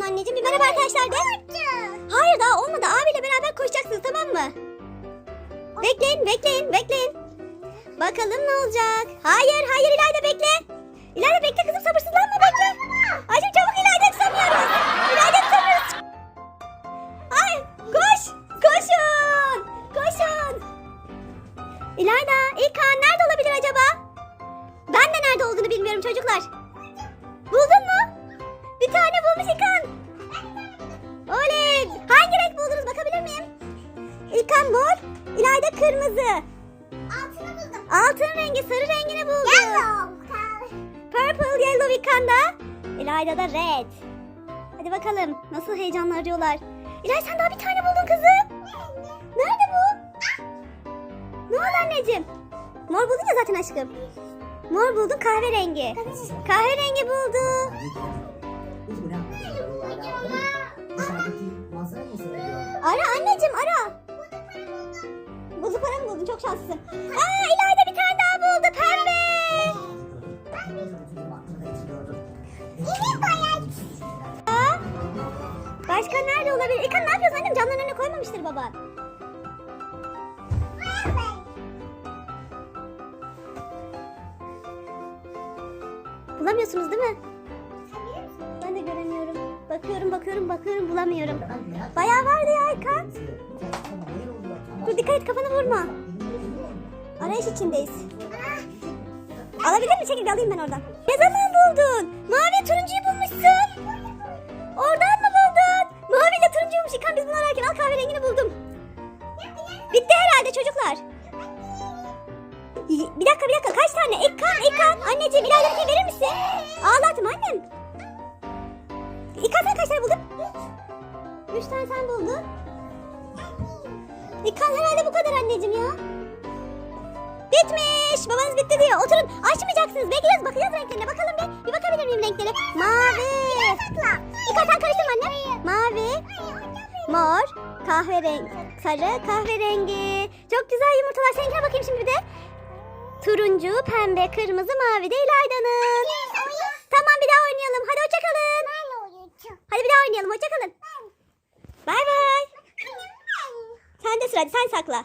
olsun anneciğim. Bir merhaba arkadaşlar de. Hayır daha olmadı. Abiyle beraber koşacaksınız tamam mı? Bekleyin bekleyin bekleyin. Bakalım ne olacak. Hayır hayır İlayda bekle. İlayda bekle kızım sabırsızlanma bekle. Ayşem çabuk İlayda tutamıyoruz. İlayda tutamıyoruz. Ay koş. Koşun. Koşun. İlayda İlkan nerede olabilir acaba? Ben de nerede olduğunu bilmiyorum çocuklar. Kırmızı. Altını buldum. Altın rengi, sarı rengini buldu. Yellow. Purple, yellow İlkan'da. İlayda da red. Hadi bakalım nasıl heyecanlı arıyorlar. İlay sen daha bir tane buldun kızım. Nerede bu? Ne oldu anneciğim? Mor buldun ya zaten aşkım. Mor buldun kahverengi. Kahverengi buldu. Ara anneciğim ara. Mı buldun? Çok şanslısın. Aa İlayda bir tane daha buldu pembe. Aa, Başka nerede olabilir? İlkan ne yapıyorsun annem? Camların önüne koymamıştır baban. Bulamıyorsunuz değil mi? Ben de göremiyorum. Bakıyorum bakıyorum bakıyorum bulamıyorum. Bayağı vardı ya İlkan. Dikkat et kafanı vurma. Arayış içindeyiz. Alabilir mi? Çekil alayım ben oradan. Ne zaman buldun? Mavi turuncuyu bulmuşsun. Oradan mı buldun? Mavi ile turuncuymuş. İlkan biz bunu ararken al kahverengini buldum. Bitti herhalde çocuklar. Bir dakika bir dakika kaç tane? İlkan İlkan. Anneciğim ilerlerken verir misin? Ağlattım annem. İlkan sen kaç tane buldun? Üç tane sen buldun. İlkan herhalde bu kadar anneciğim ya. Bitmiş. Babanız bitti diyor. Oturun. Açmayacaksınız. Bekliyoruz. Bakacağız renklerine. Bakalım bir. Bir bakabilir miyim renklere? Mavi. İlkan sen karıştırma anne. Mavi. Mor. Kahverengi. Sarı. Kahverengi. Çok güzel yumurtalar. Seninkine bakayım şimdi bir de. Turuncu, pembe, kırmızı, mavi de İlayda'nın. Tamam bir daha oynayalım. Hadi hoşçakalın. Hadi bir daha oynayalım. Hoşçakalın. Bay bay. Sen de sıra. Sen sakla.